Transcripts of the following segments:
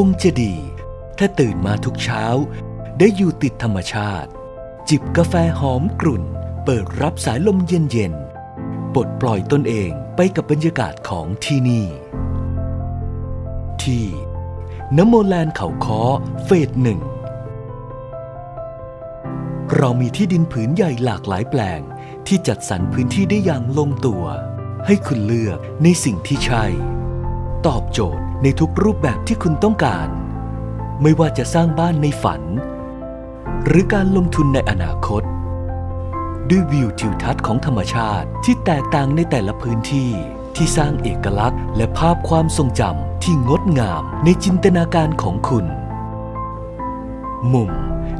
คงจะดี ถ้าตื่นมาทุกเช้า ได้อยู่ติดธรรมชาติ จิบกาแฟหอมกลุ่น เปิดรับสายลมเย็นๆปลดปล่อยตนเองไปกับบรรยากาศของที่นี่ ที่นโมแลนด์เขาค้อเฟสหนึ่งเรามีที่ดินผืนใหญ่หลากหลายแปลง ที่จัดสรรพื้นที่ได้อย่างลงตัว ให้คุณเลือกในสิ่งที่ใช่ ตอบโจทย์ในทุกรูปแบบที่คุณต้องการ ไม่ว่าจะสร้างบ้านในฝัน หรือการลงทุนในอนาคต ด้วยวิวทิวทัศน์ของธรรมชาติที่แตกต่างในแต่ละพื้นที่ที่สร้างเอกลักษณ์ และภาพความทรงจำที่งดงามในจินตนาการของคุณ มุม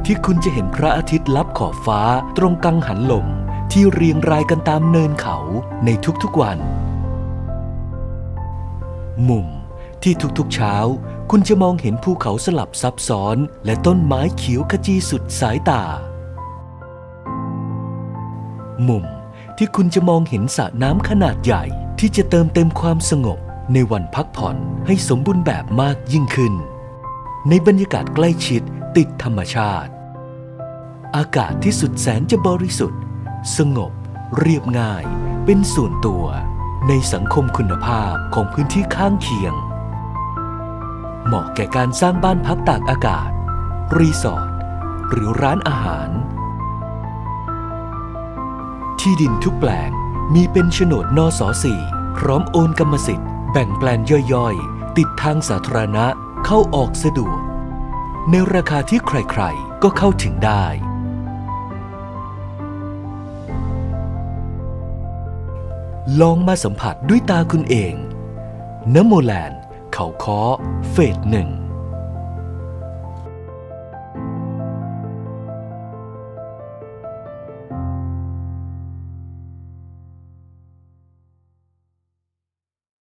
ที่คุณจะเห็นพระอาทิตย์ลับขอบฟ้าตรงกังหันลมที่เรียงรายกันตามเนินเขาในทุกๆวัน มุมที่ทุกๆเช้า คุณจะมองเห็นภูเขาสลับซับซ้อน และต้นไม้เขียวขจีสุดสายตา มุมที่คุณจะมองเห็นสระน้ำขนาดใหญ่ ที่จะเติมเต็มความสงบ ในวันพักผ่อนให้สมบูรณ์แบบมากยิ่งขึ้น ในบรรยากาศใกล้ชิดติดธรรมชาติ อากาศที่สุดแสนจะบริสุทธิ์ สงบ เรียบง่าย เป็นส่วนตัว ในสังคมคุณภาพของพื้นที่ข้างเคียง เหมาะแก่การสร้างบ้านพักตากอากาศ รีสอร์ทหรือร้านอาหาร ที่ดินทุกแปลงมีเป็นโฉนดนสสี่พร้อมโอนกรรมสิทธิ์ แบ่งแปลนย่อยๆ ติดทางสาธารณะเข้าออกสะดวก ในราคาที่ใครๆก็เข้าถึงได้ ลองมาสัมผัสด้วยตาคุณเองนโมแลนด์เขาค้อเฟสหนึ่ง